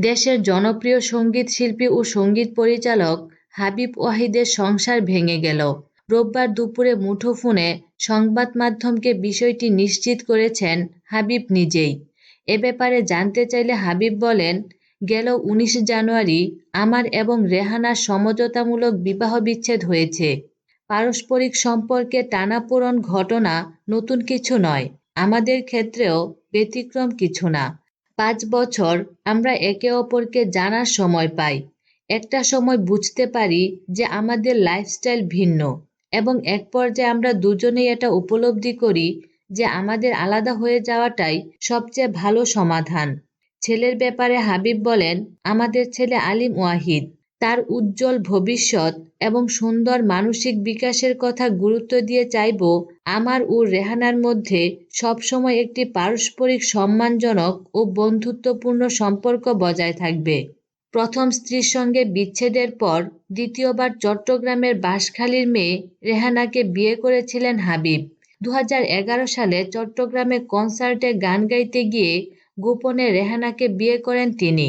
দেশের জনপ্রিয় সংগীত শিল্পী ও সংগীত পরিচালক হাবিব ওয়াহিদের সংসার ভেঙে গেল। রোববার দুপুরে মুঠোফোনে সংবাদ মাধ্যমকে বিষয়টি নিশ্চিত করেছেন হাবিব নিজেই। এ ব্যাপারে জানতে চাইলে হাবিব বলেন, গেল উনিশ জানুয়ারি আমার এবং রেহানার সমঝোতামূলক বিবাহ বিচ্ছেদ হয়েছে। পারস্পরিক সম্পর্কে টানাপোড়ন ঘটনা নতুন কিছু নয়। আমাদের ক্ষেত্রেও ব্যতিক্রম কিছু না। পাঁচ বছর আমরা একে অপরকে জানার সময় পাই। একটা সময় বুঝতে পারি যে আমাদের লাইফস্টাইল ভিন্ন এবং এক পর্যায়ে আমরা দুজনেই এটা উপলব্ধি করি যে আমাদের আলাদা হয়ে যাওয়াটাই সবচেয়ে ভালো সমাধান। ছেলের ব্যাপারে হাবিব বলেন, আমাদের ছেলে আলিম ওয়াহিদ। তার উজ্জ্বল ভবিষ্যৎ এবং সুন্দর মানসিক বিকাশের কথা গুরুত্ব দিয়ে চাইব, আমার ও রেহানার মধ্যে সবসময় একটি পারস্পরিক সম্মানজনক ও বন্ধুত্বপূর্ণ সম্পর্ক বজায় থাকবে। প্রথম স্ত্রীর সঙ্গে বিচ্ছেদের পর দ্বিতীয়বার চট্টগ্রামের বাঁশখালীর মেয়ে রেহানাকে বিয়ে করেছিলেন হাবিব। দু হাজার এগারো সালে চট্টগ্রামে কনসার্টে গান গাইতে গিয়ে গোপনে রেহানাকে বিয়ে করেন তিনি।